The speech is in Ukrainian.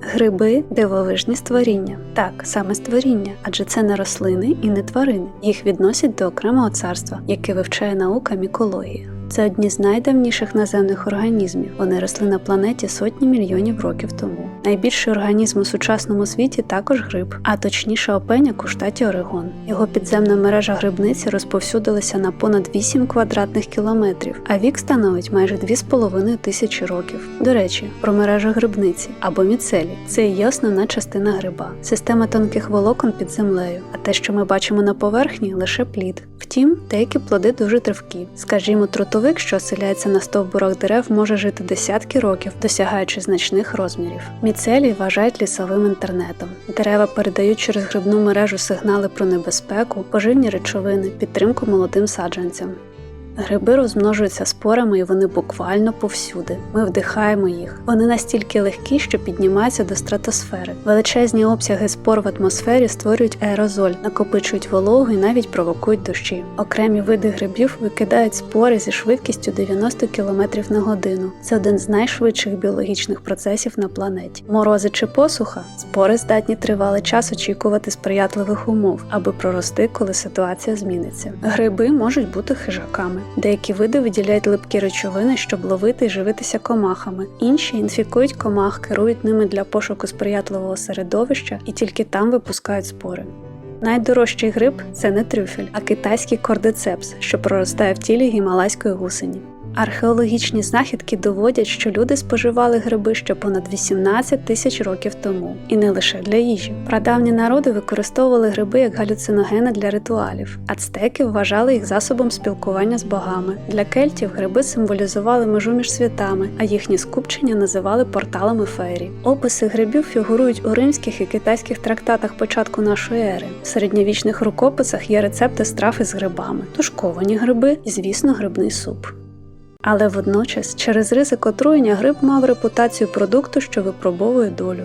Гриби дивовижні створіння. Так, саме створіння, адже це не рослини і не тварини. Їх відносять до окремого царства, яке вивчає наука мікологія. Це одні з найдавніших наземних організмів. Вони росли на планеті сотні мільйонів років тому. Найбільший організм у сучасному світі також гриб, а точніше опеняк у штаті Орегон. Його підземна мережа грибниці розповсюдилася на понад 8 квадратних кілометрів, а вік становить майже 2,5 тисячі років. До речі, про мережу грибниці або міцелі це і є основна частина гриба, система тонких волокон під землею. А те, що ми бачимо на поверхні, лише плід. Втім, деякі плоди дуже тривкі. Скажімо, трутовик, що оселяється на стовбурах дерев, може жити десятки років, досягаючи значних розмірів. Міцелій вважають лісовим інтернетом. Дерева передають через грибну мережу сигнали про небезпеку, поживні речовини, підтримку молодим саджанцям. Гриби розмножуються спорами і вони буквально повсюди. Ми вдихаємо їх. Вони настільки легкі, що піднімаються до стратосфери. Величезні обсяги спор в атмосфері створюють аерозоль, накопичують вологу і навіть провокують дощі. Окремі види грибів викидають спори зі швидкістю 90 км на годину. Це один з найшвидших біологічних процесів на планеті. Морози чи посуха спори здатні тривалий час очікувати сприятливих умов, аби прорости, коли ситуація зміниться. Гриби можуть бути хижаками. Деякі види виділяють липкі речовини, щоб ловити і живитися комахами. Інші інфікують комах, керують ними для пошуку сприятливого середовища і тільки там випускають спори. Найдорожчий гриб це не трюфель, а китайський кордицепс, що проростає в тілі гімалайської гусені. Археологічні знахідки доводять, що люди споживали гриби ще понад 18 тисяч років тому, і не лише для їжі. Прадавні народи використовували гриби як галюциногени для ритуалів. Ацтеки вважали їх засобом спілкування з богами. Для кельтів гриби символізували межу між святами, а їхні скупчення називали порталами феєрі. Описи грибів фігурують у римських і китайських трактатах початку нашої ери. В середньовічних рукописах є рецепти страв із грибами, тушковані гриби і, звісно, грибний суп. Але водночас, через ризик отруєння, гриб мав репутацію продукту, що випробовує долю.